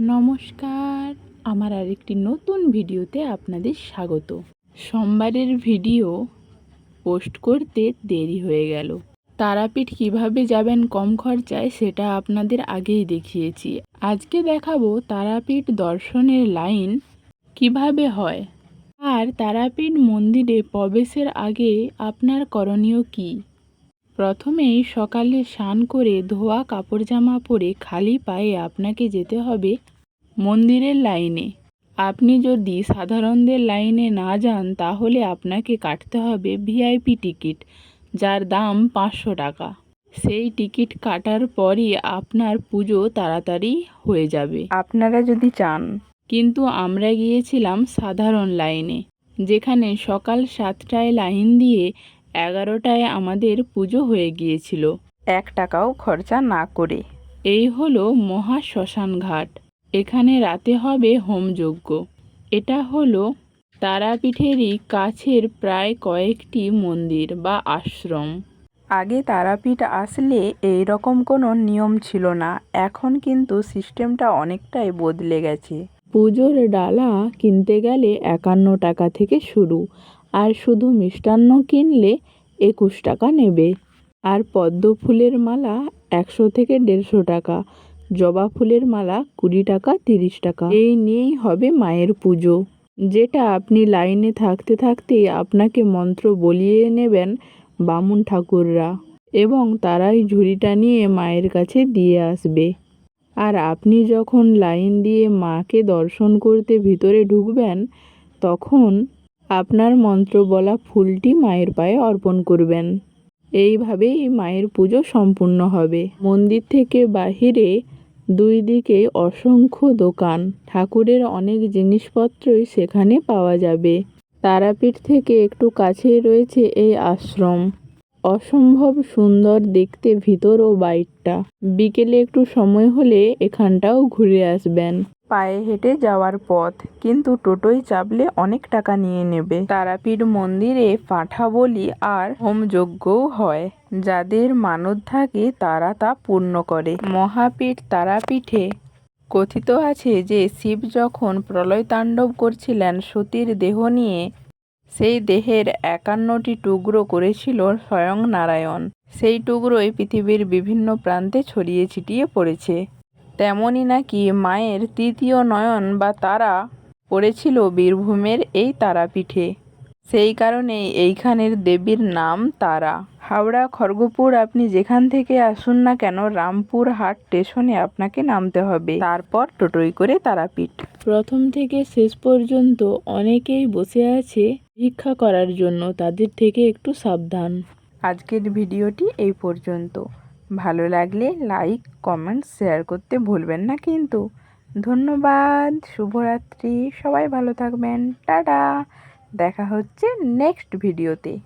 নমস্কার। আমার আরেকটি নতুন ভিডিওতে আপনাদের স্বাগত। সোমবারের ভিডিও পোস্ট করতে দেরি হয়ে গেল। তারাপীঠ কীভাবে যাবেন কম খরচায় সেটা আপনাদের আগেই দেখিয়েছি। আজকে দেখাবো তারাপীঠ দর্শনের লাইন কীভাবে হয়। আর তারাপীঠ মন্দিরে প্রবেশের আগে আপনার করণীয় কী? প্রথমেই সকালে স্নান করে ধোয়া কাপড় জামা পরে খালি পায়ে আপনাকে যেতে হবে মন্দিরের লাইনে। আপনি যদি সাধারণদের লাইনে না যান তাহলে আপনাকে কাটতে হবে ভিআইপি টিকিট যার দাম পাঁচশো টাকা। সেই টিকিট কাটার পরই আপনার পুজো তাড়াতাড়ি হয়ে যাবে। আপনারা যদি চান। কিন্তু আমরা গিয়েছিলাম সাধারণ লাইনে যেখানে সকাল সাতটায় লাইন দিয়ে এগারোটায় আমাদের পুজো হয়ে গিয়েছিল। এক টাকাও খরচা না করে। এই হলো মহা শ্মশান ঘাট। এখানে রাতে হবে হোমযজ্ঞ এটা হলো তারাপীঠেরই কাছের প্রায় কয়েকটি মন্দির বা আশ্রম। আগে তারাপীঠ আসলে এই রকম কোনো নিয়ম ছিল না। এখন কিন্তু সিস্টেমটা অনেকটাই বদলে গেছে। পুজোর ডালা কিনতে গেলে একান্ন টাকা থেকে শুরু। আর শুধু মিষ্টান্ন কিনলে একুশ টাকা নেবে। আর পদ্ম ফুলের মালা একশো থেকে দেড়শো টাকা, জবা ফুলের মালা কুড়ি টাকা, তিরিশ টাকা। এই নিয়েই হবে মায়ের পুজো। যেটা আপনি লাইনে থাকতে থাকতেই আপনাকে মন্ত্র বলিয়ে নেবেন বামুন ঠাকুররা এবং তারাই ঝুড়িটা নিয়ে মায়ের কাছে দিয়ে আসবে। আর আপনি যখন লাইন দিয়ে মাকে দর্শন করতে ভিতরে ঢুকবেন, তখন আপনার মন্ত্র বলা ফুলটি মায়ের পায়ে অর্পণ করবেন। এইভাবেই মায়ের পুজো সম্পূর্ণ হবে। মন্দির থেকে বাহিরে দুই দিকে অসংখ্য দোকান। ঠাকুরের অনেক জিনিসপত্রই সেখানে পাওয়া যাবে। তারাপীঠ থেকে একটু কাছেই রয়েছে এই আশ্রম। অসম্ভব সুন্দর দেখতে ভিতর ও বাইরটা। বিকেলে একটু সময় হলে এখানটাও ঘুরে আসবেন। পায়ে হেঁটে যাওয়ার পথ, কিন্তু টোটোয় চাপলে অনেক টাকা নিয়ে নেবে। তারাপীঠ মন্দিরে পাঠা বলি আর হোমযজ্ঞও হয়। যাদের মানত থাকে, তারা তা পূর্ণ করে। মহাপীঠ তারাপীঠে কথিত আছে যে, শিব যখন প্রলয় তাণ্ডব করছিলেন, সতীর দেহ নিয়ে সেই দেহের একান্নটি টুকরো করেছিল স্বয়ং নারায়ণ। সেই টুকরোই পৃথিবীর বিভিন্ন প্রান্তে ছড়িয়ে ছিটিয়ে পড়েছে। তেমনই নাকি মায়ের তৃতীয় নয়ন বা তারা পড়েছিল বীরভূমের এই তারাপীঠে। সেই কারণেই এইখানের দেবীর নাম তারা। হাওড়া খড়গপুর আপনি যেখান থেকে আসুন না কেন রামপুর হাট স্টেশনে আপনাকে নামতে হবে। তারপর টোটোই করে তারাপীঠ। প্রথম থেকে শেষ পর্যন্ত অনেকেই বসে আছে ভিক্ষা করার জন্য তাদের থেকে একটু সাবধান। আজকের ভিডিওটি এই পর্যন্ত। ভালো লাগলে লাইক কমেন্ট শেয়ার করতে ভুলবেন না কিন্তু। ধন্যবাদ, শুভরাত্রি, সবাই ভালো থাকবেন, টাটা। দেখা হচ্ছে নেক্সট ভিডিওতে